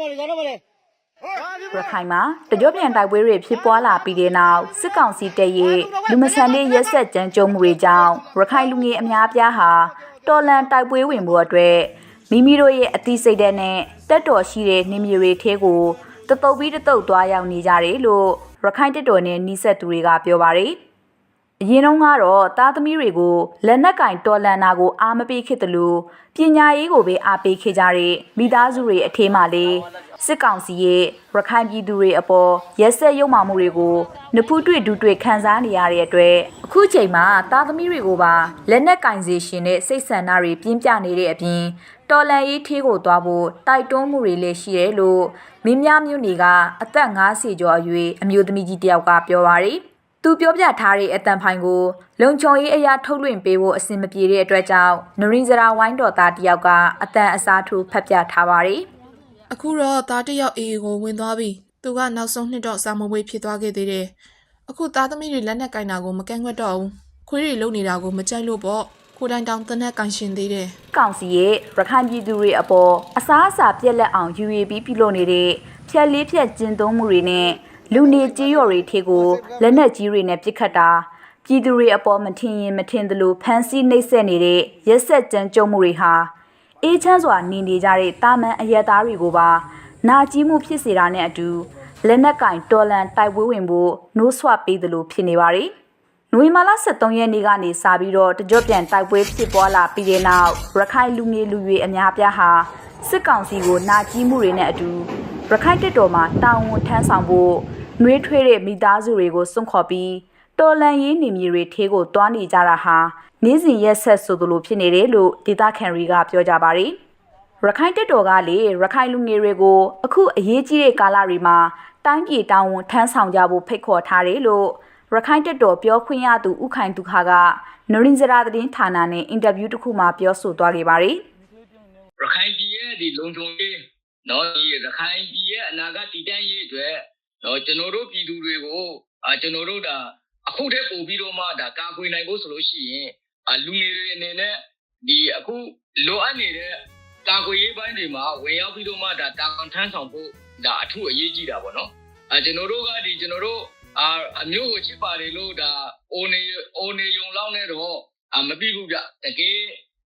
တော့မလေးကျွန်တော်မလေးရခိုင်မှာတကြော့ပြန်တိုက်ပွဲတွေဖြစ်ပွားလာပြီးတဲ့နောက်စစ်ကောင်စီတပ်ရဲ့လူမဆန်တဲ့ရက်ဆက်ကြမ်းကြုတ်မှုတွေကြောင့်ရခိုင်လူငယ်အများအပြားဟာတော်လန်တိုက်ပွဲဝင်မှုအတွက်မိမိတို့ရဲ့အသိစိတ်ဓာတ်နဲ့တက်တော်ရှိတဲ့နေမျိုးတွေထဲကိုတတုပ်ပြီးတတုပ်သွားရောက်နေကြတယ်လို့ရခိုင်တက်တော်နဲ့နှိဆက်သူတွေကပြောပါတယ် အရင်တုန်းကတော့သားသမီးတွေကိုလက်နက်ကင်တော်လန်နာကိုအားမပေးခဲ့တယ်လို့ပညာရေးကိုပဲအားပေးခဲ့ကြတဲ့မိသားစုတွေအထေးမှလေးစစ်ကောင်စီရဲ့ရခိုင်ပြည်သူတွေအပေါ်ရက်စက်ရုံမှမှုတွေကိုနဖူးတွေ့ဒူးတွေ့ခံစားနေရတဲ့အတွက်အခုချိန်မှာသားသမီးတွေကိုပါလက်နက်ကင်စေရှင်တဲ့စိတ်ဆန္ဒတွေပြင်းပြနေတဲ့အပြင်တော်လန်ရေးထေးကိုသွားဖို့တိုက်တွန်းမှုတွေလည်းရှိတယ်လို့မင်းများမျိုးတွေကအသက်50ကျော်အရွယ်အမျိုးသမီးကြီးတယောက်ကပြောပါရယ် သူပြောပြထားတဲ့အတန်ဖိုင်ကို လုံချုံရေးအရာထုတ်လွှင့်ပေးဖို့အဆင်မပြေတဲ့အတွက်ကြောင့်နရင်းစရာဝိုင်းတော်သားတယောက်ကအတန်အစားထိုးဖတ်ပြထားပါရယ်အခုတော့သားတစ်ယောက်အေးကိုဝင်သွားပြီသူကနောက်ဆုံးနှစ်တော့စာမဝေးဖြစ်သွားခဲ့သေးတယ်အခုသားသမီးတွေလက်နဲ့ကင်တာကိုမကန့်ကွက်တော့ဘူးခွေးတွေလုံနေတာကိုမကြိုက်လို့ပေါ့ကိုယ်တိုင်တောင်တနက်ကင်ရှင်သေးတယ်ကောင်စီရဲ့ရခိုင်ပြည်သူတွေအပေါ်အစားအစာပြက်လက်အောင် UAB ပြုလုပ်နေတဲ့ဖြက်လေးဖြက်ကျင်းသုံးမှုတွေနဲ့ လူနေကြေးရော်တွေထေကိုလက်နက်ကြီးတွေနဲ့ပစ်ခတ်တာပြည်သူတွေအပေါ်မထင်ရင်မထင်သလိုဖမ်းဆီးနှိပ်စက်နေတဲ့ရက်ဆက်ကြမ်းကြုတ်မှုတွေဟာအေးချမ်းစွာနေနေကြတဲ့တာမန်အရက်သားတွေကိုပါနာကြီးမှုဖြစ်စေတာနဲ့အတူလက်နက်ကင်တော်လန်တိုက်ပွဲဝင်ဖို့နှိုးဆွပေးသလိုဖြစ်နေပါတယ်။နိုဝင်ဘာလ23ရက်နေ့ကနေစပြီးတော့တကြော့ပြန်တိုက်ပွဲဖြစ်ပွားလာပြီးတဲ့နောက်ရခိုင်လူငယ်လူရွယ်အများအပြားဟာစစ်ကောင်စီကိုနာကြီးမှုတွေနဲ့အတူရခိုင်တပ်တော်မှာတာဝန်ထမ်းဆောင်ဖို့ နှွေးထွေးတဲ့မိသားစုတွေကိုစွန့်ခေါ်ပြီးတော်လန်ရေးနေမြေတွေထဲကိုတွားနေကြတာဟာနေ့စဉ်ရက်ဆက်ဆိုသလိုဖြစ်နေတယ်လို့ဒေတာခန်ရီကပြောကြပါတယ်ရခိုင်တပ်တော်ကလေရခိုင်လူငယ်တွေကိုအခုအရေးကြီးတဲ့ကာလတွေမှာတိုင်းပြည်တာဝန်ထမ်းဆောင်ကြဖို့ဖိတ်ခေါ်ထားတယ်လို့ရခိုင်တက်တော်ပြောခွင့်ရသူဥခိုင်ဒုခါကနရင်းစရာသတင်းဌာနနဲ့အင်တာဗျူးတစ်ခုမှာပြောဆိုသွားခဲ့ပါတယ်ရခိုင်ပြည်ရဲ့ဒီလုံခြုံရေးနော်ဒီရခိုင်ပြည်ရဲ့အနာဂတ်တည်တံ့ရေးအတွက် နော်ကျွန်တော်တို့ပြည်သူတွေကိုအာကျွန်တော်တို့ဒါအခုတည်းပို့ပြီးတော့မှဒါကာကွယ်နိုင်ဖို့ဆိုလို့ရှိရင်အာလူငယ်တွေအနေနဲ့ဒီအခုလိုအပ်နေတဲ့ကာကွယ်ရေးပိုင်းတွေမှာဝင်ရောက်ပြီးတော့မှဒါတာဝန်ထမ်းဆောင်ဖို့ဒါအထူးအရေးကြီးတာပေါ့နော်အာကျွန်တော်တို့ကဒီကျွန်တော်တို့အာအမျိုးကိုချစ်ပါတယ်လို့ဒါအိုနေအိုနေယုံလောက်နဲ့တော့အာမပြီးဘူးဗျတကယ်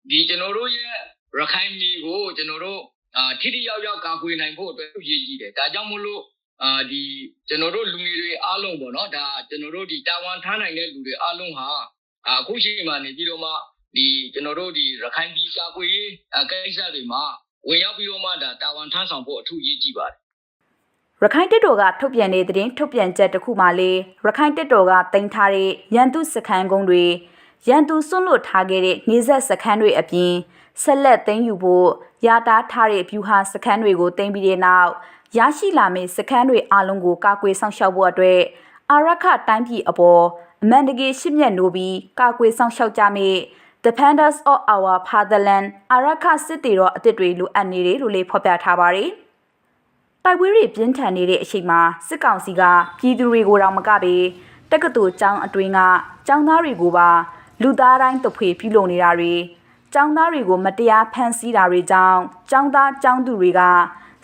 ဒီကျွန်တော်တို့ရဲ့ရခိုင်ပြည်ကိုကျွန်တော်တို့အာထိထိရောက်ရောက်ကာကွယ်နိုင်ဖို့အတွက်ရည်ကြီးတယ်ဒါကြောင့်မို့လို့ အာဒီကျွန်တော်တို့လူငယ်တွေအားလုံးပေါ့နော်ဒါကျွန်တော်တို့ဒီတာဝန်ထားနိုင်တဲ့လူတွေအားလုံးဟာအခုချိန်မှာနေပြီးတော့မှဒီကျွန်တော်တို့ဒီရခိုင်ပြည်ကာကွယ်ရေးကိစ္စတွေမှာဝင်ရောက်ပြီးတော့မှဒါတာဝန်ထမ်းဆောင်ဖို့အထူးရည်ကြီးပါတယ်ရခိုင်တက်တော်ကထုတ်ပြန်တဲ့သတင်းထုတ်ပြန်ချက်တစ်ခုမှလေရခိုင်တက်တော်ကတင်ထားတဲ့ရန်သူစခန်းကုန်းတွေရန်သူစွန့်လွတ်ထားခဲ့တဲ့နေဆက်စခန်းတွေအပြင်ဆက်လက်သိမ်းယူဖို့ရာတားထားတဲ့ဗျူဟာစခန်းတွေကိုသိမ်းပြီးတဲ့နောက် ရရှိလာမယ့်စခန်းတွေအလုံးကိုကာကွယ်ဆောင်ရှောက်ဖို့အတွက်အာရခတိုင်းပြည်အပေါ်အမှန်တကယ်ရှစ်မျက်နိုးပြီးကာကွယ်ဆောင်ရှောက်ကြမယ့် Defenders of Our Fatherland အာရခစစ်တီတော်အစ်စ်တွေလိုအပ်နေတယ်လို့လည်းဖော်ပြထားပါတယ်။တိုက်ပွဲတွေပြင်းထန်နေတဲ့အချိန်မှာစစ်ကောင်စီကပြည်သူတွေကိုတောင်မကပဲတက္ကသိုလ်ကျောင်းအတွင်းကကျောင်းသားတွေကိုပါလူသားတိုင်းတဖွေပြုလုပ်နေတာတွေကျောင်းသားတွေကိုမတရားဖမ်းဆီးတာတွေကြောင့်ကျောင်းသားကျောင်းသူတွေက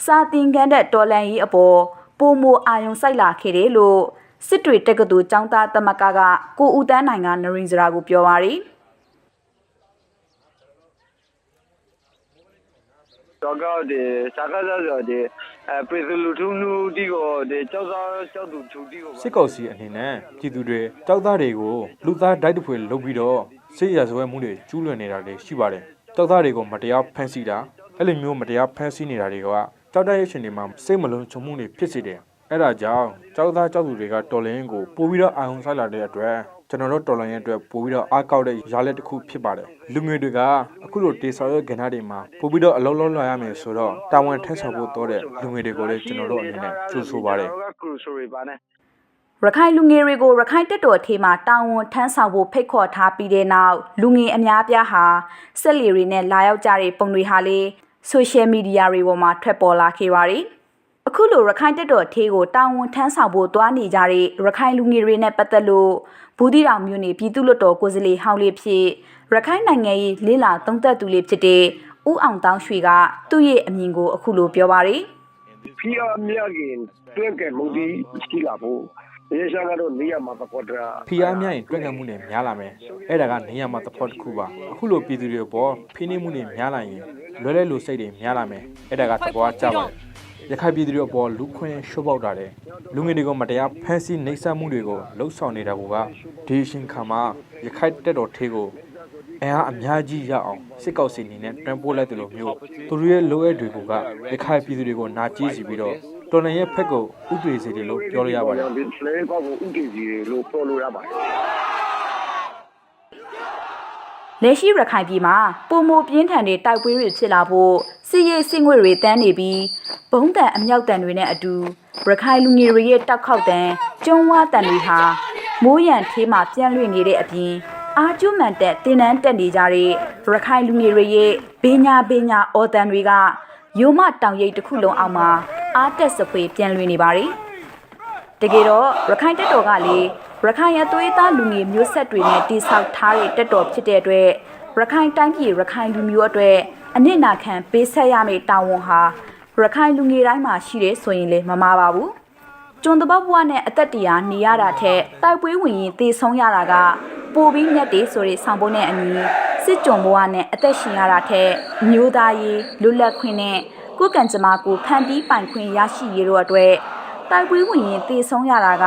စာသင်ခန်းတဲ့တော်လန်ရေးအပေါ်ပုံမအာယုံစိုက်လာခဲ့တယ်လို့စစ်တွေတက္ကသိုလ်ကျောင်းသားသမဂ္ဂကကိုဦးတန်းနိုင်ကနရင်စရာကိုပြောပါရယ်တော့ကောဒီစာကားစားဆိုဒီအဲပရိသလူထုနူတီကိုဒီကြောက်သားကြောက်သူထူတီကိုစစ်ကောင်စီအနေနဲ့ပြည်သူတွေတောက်သားတွေကိုလူသားတိုက်တစ်ဖွေလုပ်ပြီးတော့စစ်ရဇဝဲမှုတွေကျူးလွန်နေတာတွေရှိပါတယ်တောက်သားတွေကိုမတရားဖမ်းဆီးတာအဲ့လိုမျိုးမတရားဖမ်းဆီးနေတာတွေက တောက်တရဲ့ရှင်တွေမှာစိတ်မလုံးချုံမှုတွေဖြစ်စေတယ်အဲ့ဒါကြောင့်တောက်သားကြောက်သူတွေကတော်လင်းကိုပို့ပြီးတော့အာရုံစိုက်လာတဲ့အတွက်ကျွန်တော်တို့တော်လိုင်းရဲ့အတွက်ပို့ပြီးတော့အားကောက်တဲ့ရာလက်တစ်ခုဖြစ်ပါတယ်လူငယ်တွေကအခုလိုတေဆော်ရဲ့ကဏ္ဍတွေမှာပို့ပြီးတော့အလုံးလုံးလာရမယ်ဆိုတော့တာဝန်ထက်ဆောင်ဖို့တော့တဲ့လူငယ်တွေကိုလည်းကျွန်တော်တို့အနေနဲ့ကြိုးဆိုပါတယ်ကကရူဆိုရပါနဲ့ရခိုင်လူငယ်တွေကိုရခိုင်တက်တော်ထေးမှာတာဝန်ထမ်းဆောင်ဖို့ဖိတ်ခေါ်ထားပြီးတဲ့နောက်လူငယ်အများအပြားဟာစက်လီတွေနဲ့လာရောက်ကြတဲ့ပုံတွေဟာလေ ဆိုရှယ်မီဒီယာတွေပေါ်မှာထွက်ပေါ်လာခဲ့ပါတယ်။အခုလိုရခိုင်တက်တော်ထေးကိုတာဝန်ထမ်းဆောင်ဖို့တွားနေကြတဲ့ရခိုင်လူငယ်တွေနဲ့ပတ်သက်လို့ဘူးတီတောင်မြို့နယ်ပြည်သူ့လွတ်တော်ကိုယ်စားလှယ်ဟောင်းလေးဖြစ်ရခိုင်နိုင်ငံရေးလေးလာသုံးသက်သူလေးဖြစ်တဲ့ဦးအောင်တောင်းရွှေကသူ့ရဲ့အမြင်ကိုအခုလိုပြောပါတယ်။ဖိအားမြခင်တွင်းကဲမှုဒီရှိလာဖို့ရေရှာကတော့နေရမှာပေါ့တာဖီအားများရင်တွက်ခံမှုနဲ့များလာမယ်အဲ့ဒါကနေရာမှာသဘောတစ်ခုပါအခုလိုပြည်သူတွေပေါ်ဖိနှိပ်မှုတွေများလာရင် လွယ်လဲလို့စိတ်တွေများလာမယ်အဲ့ဒါကသဘောကျပါတယ်ရခိုင်ပြည်သူတွေပေါ်လူခွင့်ရှုပ်ပေါက်တာတယ်လူငယ်တွေကိုမတရားဖမ်းဆီးနှိပ်စက်မှုတွေကိုလှုပ်ဆောင်နေတာကဒီအရှင်ခါမှာရခိုင်တက်တော်ထေးကိုအဲအားအများကြီးရအောင်စစ်ကောက်စီနေနဲ့တွန်းပို့လိုက်တယ်လို့မျိုးသူတို့ရဲ့လိုအပ်တွေကရခိုင်ပြည်သူတွေကိုနာကျည်းစီပြီးတော့တော်နယ်ရဲ့ဖက်ကိုဥပဒေစီတွေလို့ပြောလို့ရပါတယ်ဒီဖလဲကောကိုဥတီစီလို့ပြောလို့ရပါတယ် လက်ရှိရခိုင်ပြည်မှာပုံမပြင်းထန်တဲ့တိုက်ပွဲတွေဖြစ်လာဖို့စစ်ရေးစစ်ငွေတွေတန်းနေပြီးဘုံတန်အမြောက်တန်တွေနဲ့အတူရခိုင်လူငယ်တွေရဲ့တောက်ခေါက်တန်ကျုံဝါတန်တွေဟာမိုးရံထေးမှပြန့်လွင့်နေတဲ့အပြင်အာကျွမှန်တက်တင်းနန်းတက်နေကြတဲ့ရခိုင်လူငယ်တွေရဲ့ဘေညာဘေညာအော်တန်တွေကယိုမတောင်ရိပ်တစ်ခုလုံးအောင်မှာအားတက်စဖွေပြန့်လွင့်နေပါတယ်တကယ်တော့ရခိုင်တက်တော်ကလေ ရခိုင်အသွေးသားလူငယ်မျိုးဆက်တွေနဲ့တိဆောက်ထားတဲ့တက်တော်ဖြစ်တဲ့အတွက်ရခိုင်တိုင်းပြည်ရခိုင်လူမျိုးအတွက်အနစ်နာခံပေးဆက်ရမယ့်တာဝန်ဟာရခိုင်လူငယ်တိုင်းမှာရှိတယ်ဆိုရင်လေမမှားပါဘူး။ကျွန်တပတ်ဘဝနဲ့အသက်တရားနေရတာထက်တိုက်ပွဲဝင်ရင်သေဆုံးရတာကပိုပြီးမြတ်တယ်ဆိုတဲ့ဆောင်ပုဒ်နဲ့အညီစစ်ကြုံဘဝနဲ့အသက်ရှင်ရတာထက်အမျိုးသားရေးလွတ်လပ်ခွင့်နဲ့ကိုယ်ကံကြမ္မာကိုဖန်တီးပိုင်ခွင့်ရရှိရလို့အတွက် တိုက်ပွဲဝင်ရင်တေဆုံးရတာက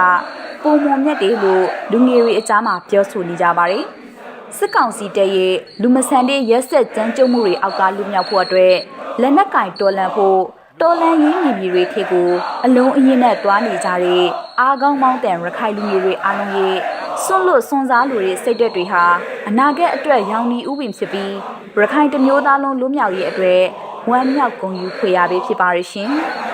ပုံမွန်မြတ်တယ်လို့လူငယ်တွေအကြားမှာပြောဆိုနေကြပါတယ်။စစ်ကောင်စီတပ်ရဲ့လူမဆန်တဲ့ရက်ဆက်ကြမ်းကြုတ်မှုတွေအောက်ကလူမြောက်ဖို့အတွက်လက်နက်ကင်တော်လန်ဖို့တော်လန်ရင်းမြည်မြည်တွေခေတ်ကိုအလုံးအရင်နဲ့တွားနေကြတဲ့အားကောင်းမောင်းတန်ရခိုင်လူငယ်တွေအားလုံးရဲ့စွန့်လွတ်စွန့်စားလူတွေစိတ်ဓာတ်တွေဟာအနာဂတ်အတွက်ရောင်နီဥပင်ဖြစ်ပြီးရခိုင်တစ်မျိုးသားလုံးလွတ်မြောက်ရေးအတွက်ဝမ်းမြောက်ဂုဏ်ယူဖွေရပေးဖြစ်ပါရရှင်။